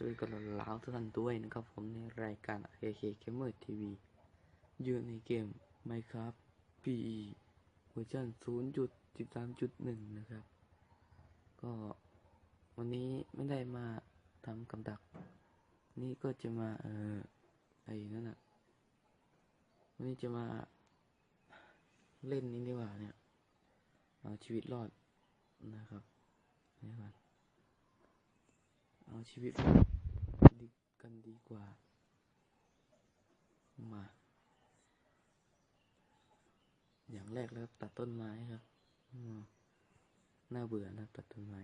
สวัสดีกันลาวทุกท่านด้วยนะครับผมในรายการ AK Gamer TV อยู่ในเกม Minecraft PE เวอร์ชัน0.13.1 นะครับ ก็วันนี้ไม่ได้มาทำกำดัก นี่ก็จะมา เออไอ้นั่นน่ะวันนี้จะมาเล่นนี่ดีกว่าเนี่ย เอาชีวิตรอดนะครับนี่ก่อน เอาชีวิตดีกันดีกว่า มา อย่างแรกแล้วตัดต้นไม้ครับน่าเบื่อนะตัดต้นไม้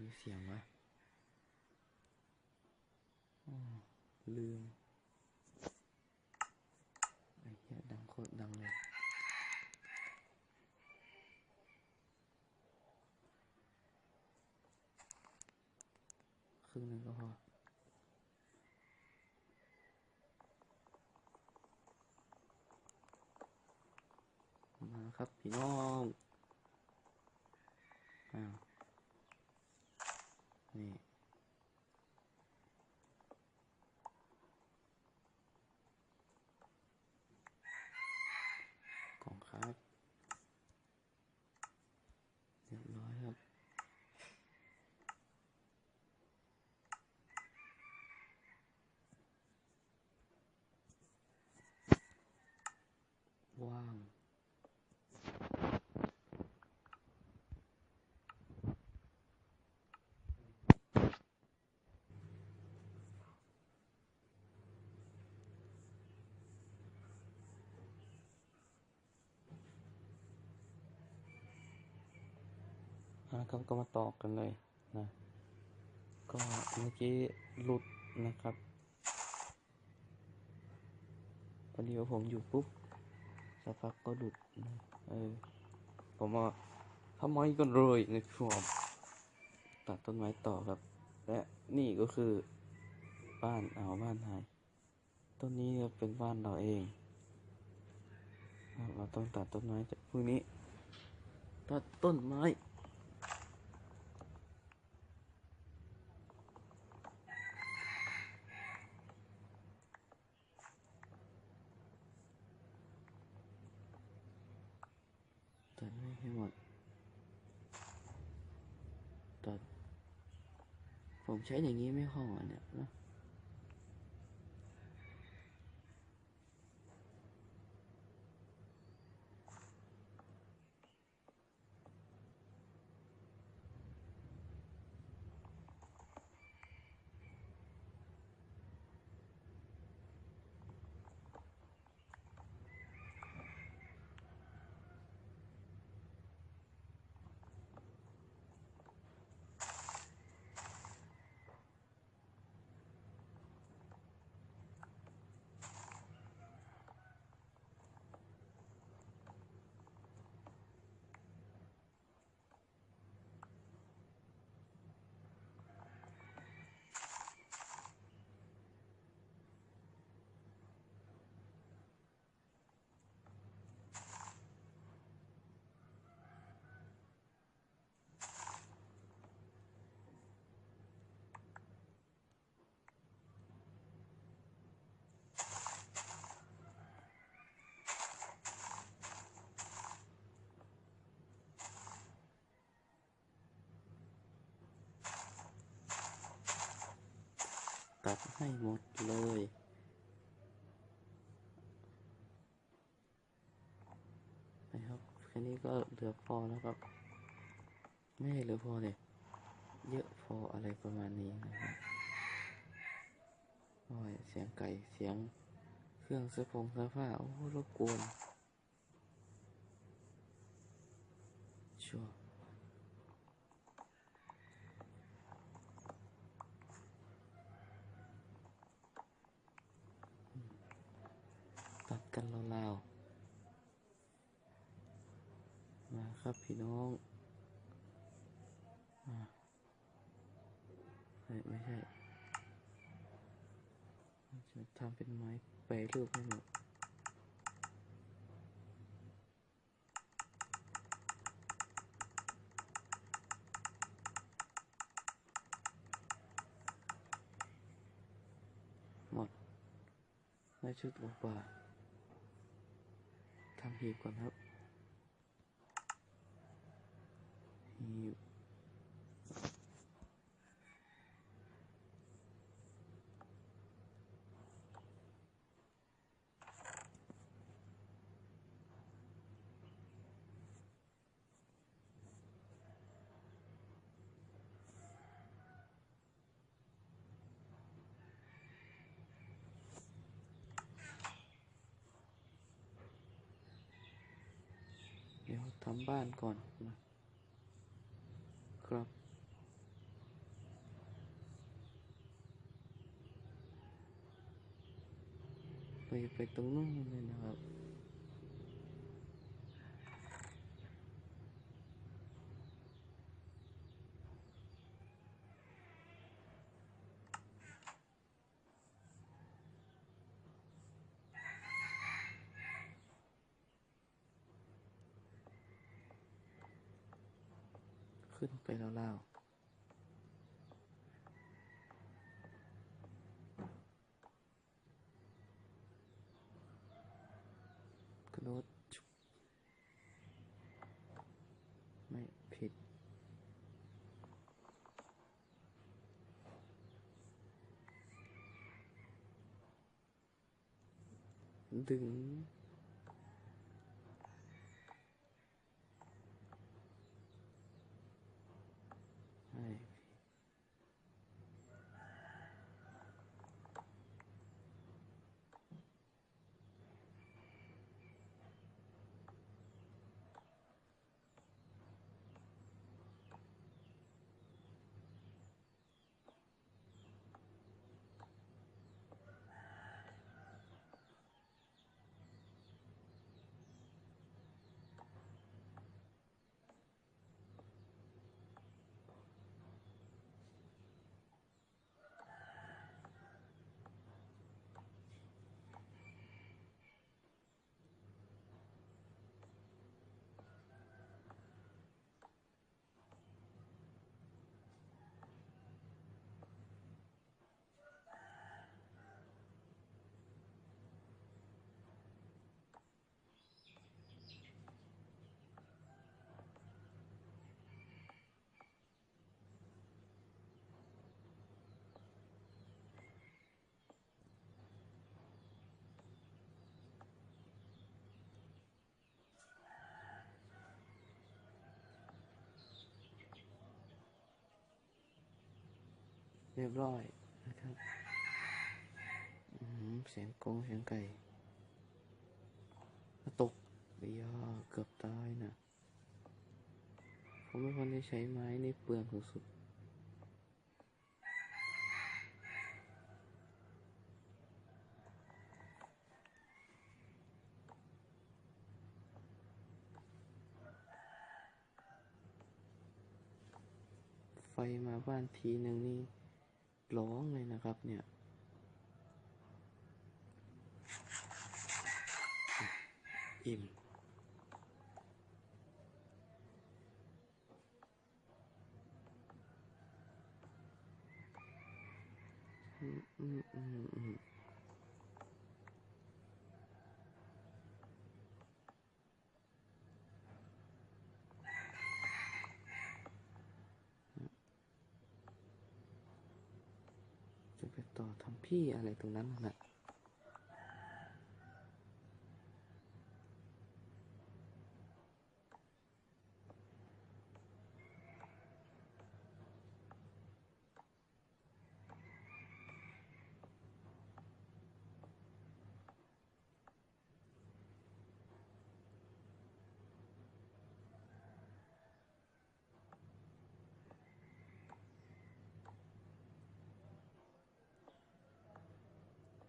มีเสียงวะอ้อลืม ไอ้เหี้ยดังโคตรดังเลย ค รึ่งหนึ่งก็พอมาครับพี่น้องอ้าวนี่ กล่องครับ เรียบร้อยครับ ว่าง นะครับก็มาต่อกันเลยนะ ก็เมื่อกี้หลุดนะครับพอดีว่าผมอยู่ปุ๊บสักพักก็หลุดนะเออผมว่าทำไมกันเลยนะครับตัดต้นไม้ต่อครับ และนี่ก็คือบ้านเอาบ้านหายต้นนี้ก็เป็นบ้านเราเองเราต้องตัดต้นไม้จากพวกนี้ ตัดต้นไม้ ให้หมด ตัด ผมใช้อย่างนี้ไม่คล่องอะเนี่ยนะ ตัดให้หมดเลย นะครับ แค่นี้ก็เหลือพอแล้วครับ ไม่เหลือพอเลยเยอะพออะไรประมาณนี้นะครับโอ้ยเสียงไก่ เสียงเครื่องเสื้อผงเสื้อผ้า โอ้โหรบกวน ชัวร์ ครับพี่น้องไม่ใช่จะทำเป็นไม้แปรรูปให้หมดหมดได้ชุดอุปาทำหีบก่อนครับ บ้านก่อนนะครับ ไปไปตรงนู้นเลยนะครับ ขึ้นไปแล้วล่าวกระโดดไม่ผิด ดึง ใช่เรียบร้อยนะครับเสียงกงเสียงไก่ตกเบียเกือบตายนะผมไม่ควรได้ใช้ไม้ในเปลืองสุดๆไฟมาบ้านทีหนึ่งนี่ ร้องเลยนะครับเนี่ยอิ่มอืมอืมอืมอืมจะ ไปต่อทำพี่อะไรตรงนั้นน่ะ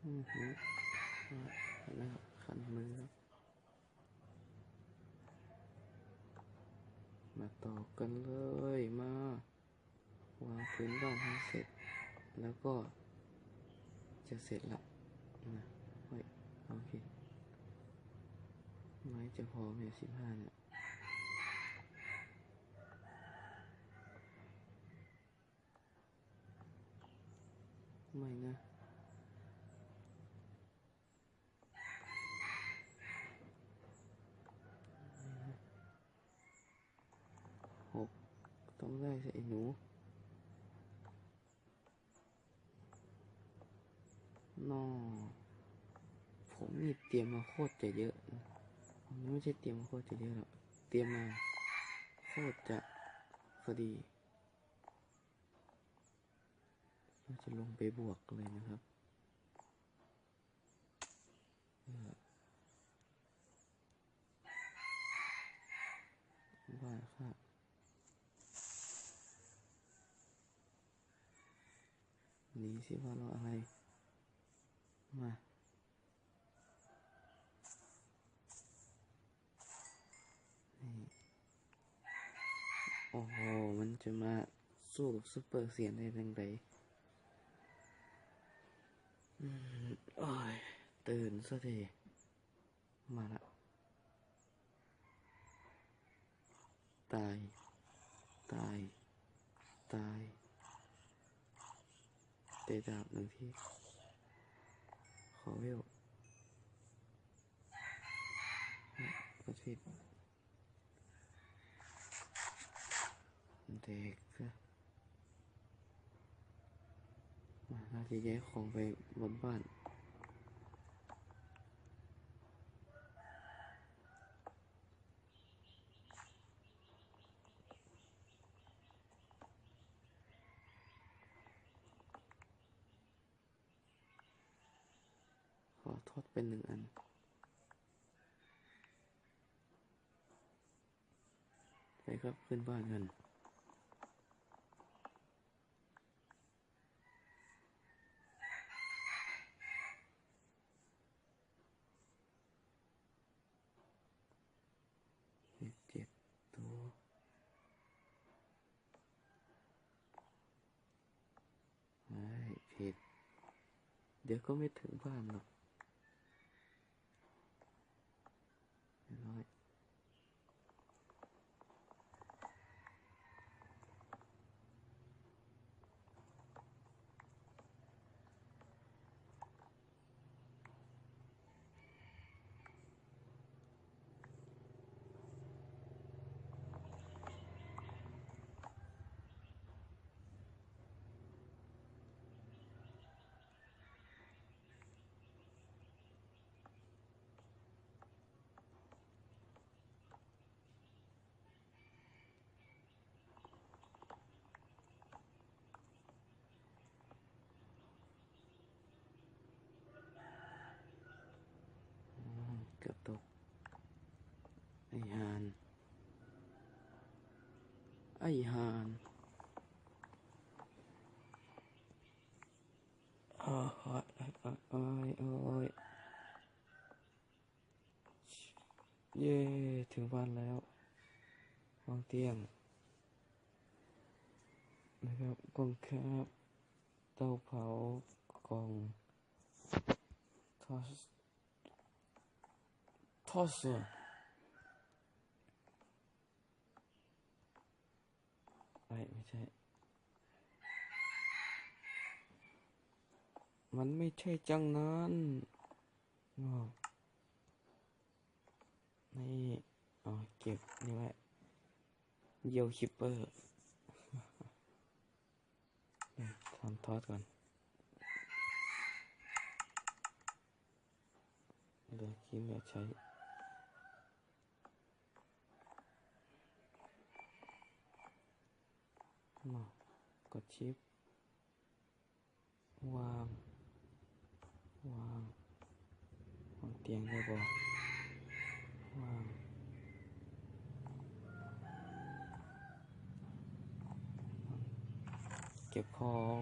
อือฮึแล้วขันมือมาต่อกันเลยมาวางพื้นบ้านให้เสร็จ แล้วก็จะเสร็จละนะเฮ้ยโอเคไม้จะพอไหมสิบห้าเนี่ยไม่นะ ได้สิไอ้หนู นอผมนี่เตรียมมาโคตรจะเยอะนะไม่ใช่เตรียมมาโคตรจะเยอะหรอกเตรียมมาโคตรจะพอดีเราจะลงไปบวกเลยนะครับว่าครับหนีสิว่าเราอะไร มานี่โอ้โห มันจะมาสู้กับซุปเปอร์เสียนได้ยังไงอืมโอ้ย ตื่นซะทีมาละ ตาย ตาย ตาย เตะดาบหนึ่งทีข อเวลก็ผิดเด็กมาทีแยกของไปบนบ้าน ขอโทษเป็นหนึ่งอัน ไปครับขึ้นบ้านกันเจ็ดตัวไม่ผิดเดี๋ยวก็ไม่ถึงบ้านหรอกเรียบร้อยอืมเกือบตก ไอฮาน ไอฮานโอ้ยโอ้ยโอ้ยโอ้ยเย้ถึงบ้านแล้ววางเตียงนะครับกล่องแคบเตาเผากล่องทอสทอสไม่ไม่ ใช่ มันไม่ใช่จังนั้นนี่อ๋อเก็บนี่ไว้เยียวคิปเปอร์ทำทอดก่อนเหลือกินเหลือใช้ มา กดชิป วาง วาง วางเตียงได้บ่วางเก็บของ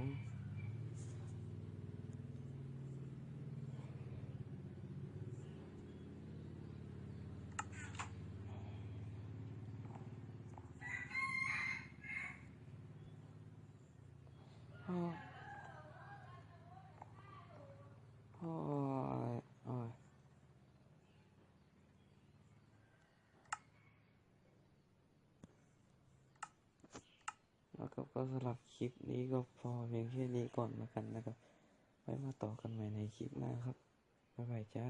อ้าวโอ้ยโอ้ยแล้ว ก็ก็สำหรับคลิปนี้ก็พอเพียงแค่นี้ก่อนแล้วกันนะครับ ไว้มาต่อกันใหม่ในคลิปหน้าครับ บ๊ายบายจ้า